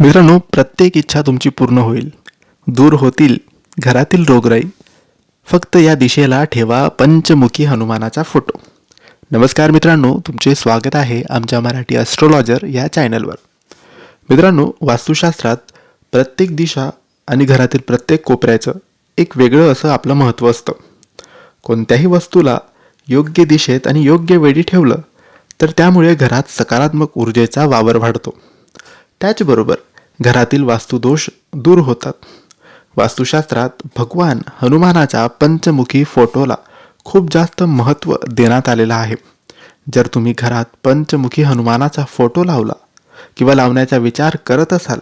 मित्रांनो प्रत्येक इच्छा तुमची पूर्ण होईल. दूर होतील घरातील रोगराई. फक्त या दिशेला ठेवा पंचमुखी हनुमानाचा फोटो. नमस्कार मित्रांनो तुमचे स्वागत आहे आमच्या मराठी ॲस्ट्रॉलॉजर या चॅनलवर मित्रांनो वास्तुशास्त्रात प्रत्येक दिशा आणि घरातील प्रत्येक कोपऱ्याचं एक वेगळं असं आपलं महत्त्व असतं. कोणत्याही वस्तूला योग्य दिशेत आणि योग्य वेळी ठेवलं तर त्यामुळे घरात सकारात्मक ऊर्जेचा वावर वाढतो. त्याचबरोबर घरातील वास्तुदोष दूर होतात. वास्तुशास्त्रात भगवान हनुमानाच्या पंचमुखी फोटोला खूप जास्त महत्त्व देण्यात आलेलं आहे. जर तुम्ही घरात पंचमुखी हनुमानाचा फोटो लावला किंवा लावण्याचा विचार करत असाल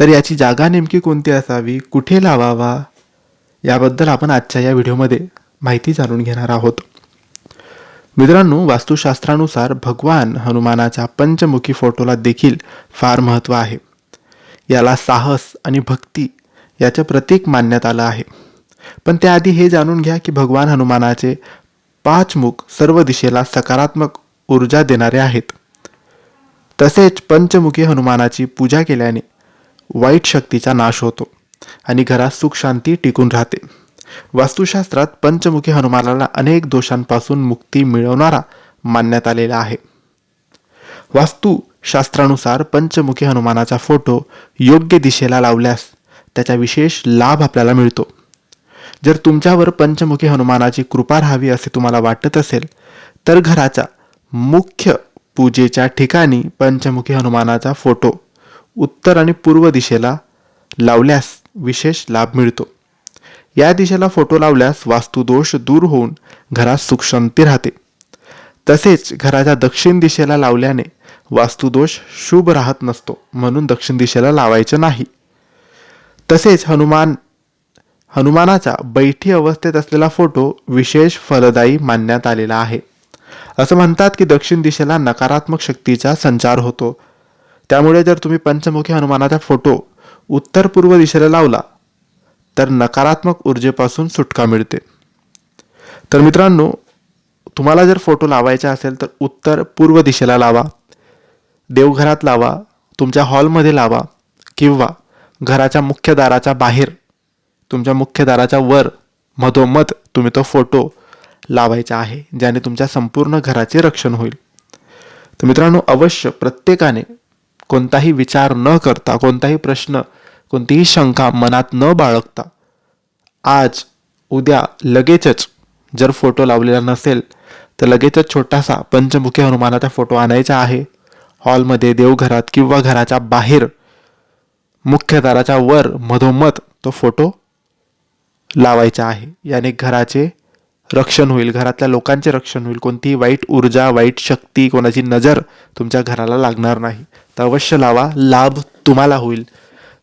तर याची जागा नेमकी कोणती असावी? कुठे लावावा? याबद्दल आपण आजच्या या व्हिडिओमध्ये माहिती जाणून घेणार आहोत. मित्रांनो वास्तुशास्त्रानुसार भगवान हनुमानाच्या पंचमुखी फोटोला देखील फार महत्त्व आहे. याला साहस आणि भक्ती याचं प्रतीक मानण्यात आलं आहे. पण त्याआधी हे जाणून घ्या की भगवान हनुमानाचे पाच मुख सर्व दिशेला सकारात्मक ऊर्जा देणारे आहेत. तसेच पंचमुखी हनुमानाची पूजा केल्याने वाईट शक्तीचा नाश होतो आणि घरात सुख शांती टिकून राहते. वास्तुशास्त्रात पंचमुखी हनुमानाला अनेक दोषांपासून मुक्ती मिळवणारा मानण्यात आलेला आहे. वास्तुशास्त्रानुसार पंचमुखी हनुमानाचा फोटो योग्य दिशेला लावल्यास त्याचा विशेष लाभ आपल्याला मिळतो. जर तुमच्यावर पंचमुखी हनुमानाची कृपा राहावी असे तुम्हाला वाटत असेल तर घराच्या मुख्य पूजेच्या ठिकाणी पंचमुखी हनुमानाचा फोटो उत्तर आणि पूर्व दिशेला लावल्यास विशेष लाभ मिळतो. या दिशेला फोटो लावल्यास वास्तुदोष दूर होऊन घरात सुखशांती राहते. तसेच घराच्या दक्षिण दिशेला लावल्याने वास्तुदोष शुभ राहत नसतो म्हणून दक्षिण दिशेला लावायचं नाही. तसेच हनुमान हनुमानाचा बैठी अवस्थेत असलेला फोटो विशेष फलदायी मानण्यात आलेला आहे. असं म्हणतात की दक्षिण दिशेला नकारात्मक शक्तीचा संचार होतो. त्यामुळे जर तुम्ही पंचमुखी हनुमानाचा फोटो उत्तर पूर्व दिशेला लावला तर नकारात्मक ऊर्जेपासून सुटका मिळते. तर मित्रांनो तुम्हाला जर फोटो लावायचा असेल तर उत्तर पूर्व दिशेला लावा देवघरात लावा तुमच्या हॉलमध्ये लावा किंवा घराच्या मुख्य दाराच्या बाहेर तुमच्या मुख्य दाराच्या वर मधोमध तुम्ही तो फोटो लावायचा आहे ज्याने तुमच्या संपूर्ण घराचे रक्षण होईल. तर मित्रांनो अवश्य प्रत्येकाने कोणताही विचार न करता कोणताही प्रश्न कोणतीही शंका मनात न बाळगता आज उद्या लगेचच जर फोटो लावलेला नसेल तर लगेचच छोटासा पंचमुखी हनुमानाचा फोटो आणायचा आहे. हॉलमध्ये देवघरात किंवा घराच्या बाहेर मुख्य दाराच्या वर मधोमध तो फोटो लावायचा आहे. याने घराचे रक्षण होईल घरातल्या लोकांचे रक्षण होईल. कोणतीही वाईट ऊर्जा वाईट शक्ती कोणाची नजर तुमच्या घराला लागणार नाही. तर अवश्य लावा लाभ तुम्हाला होईल.